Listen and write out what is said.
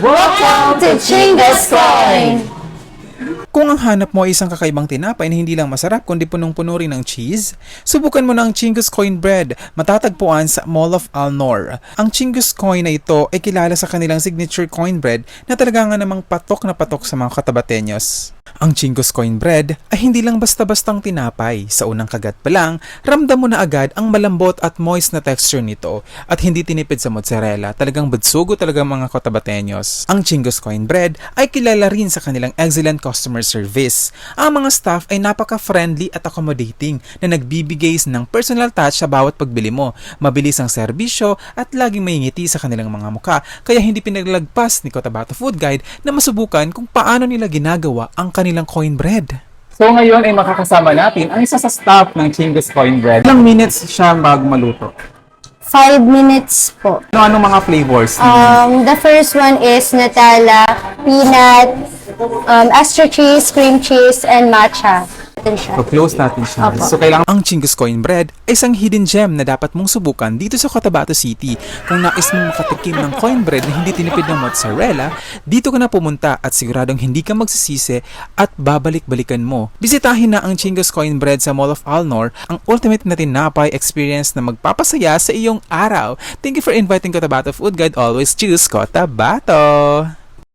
Welcome to Chingus Coin! Kung ang hanap mo ay isang kakaibang tinapay na hindi lang masarap kundi punong-puno rin ng cheese, subukan mo na ang Chingus Coin Bread matatagpuan sa Mall of Alnor. Ang Chingus Coin na ito ay kilala sa kanilang signature coin bread na talaga nga namang patok na patok sa mga katabatenyos. Ang Chingus Coin Bread ay hindi lang basta-bastang tinapay. Sa unang kagat pa lang, ramdam mo na agad ang malambot at moist na texture nito at hindi tinipid sa mozzarella. Talagang budsugo talaga mga kotabatenyos. Ang Chingus Coin Bread ay kilala rin sa kanilang excellent customer service. Ang mga staff ay napaka-friendly at accommodating na nagbibigay ng personal touch sa bawat pagbili mo. Mabilis ang serbisyo at laging may ngiti sa kanilang mga muka kaya hindi pinaglagpas ni Cotabato Food Guide na masubukan kung paano nila ginagawa ang kanilang coin bread. So ngayon ay makakasama natin ang isa sa staff ng Chingus Coin Bread. Ilang minutes siya bago maluto? Five minutes po. Ano ano mga flavors? Um, the first one is Nutella, peanut, um, extra cheese, cream cheese, and matcha. Ito siya. so close natin siya. Opo. So kailangan Ang Chingus Coin Bread ay isang hidden gem na dapat mong subukan dito sa Cotabato City. Kung nais mong makatikim ng coin bread na hindi tinipid ng mozzarella, dito ka na pumunta at siguradong hindi ka magsisisi at babalik-balikan mo. Bisitahin na ang Chingus Coin Bread sa Mall of Alnor, ang ultimate na tinapay experience na magpapasaya sa iyong araw. Thank you for inviting Cotabato Food Guide. Always choose Cotabato!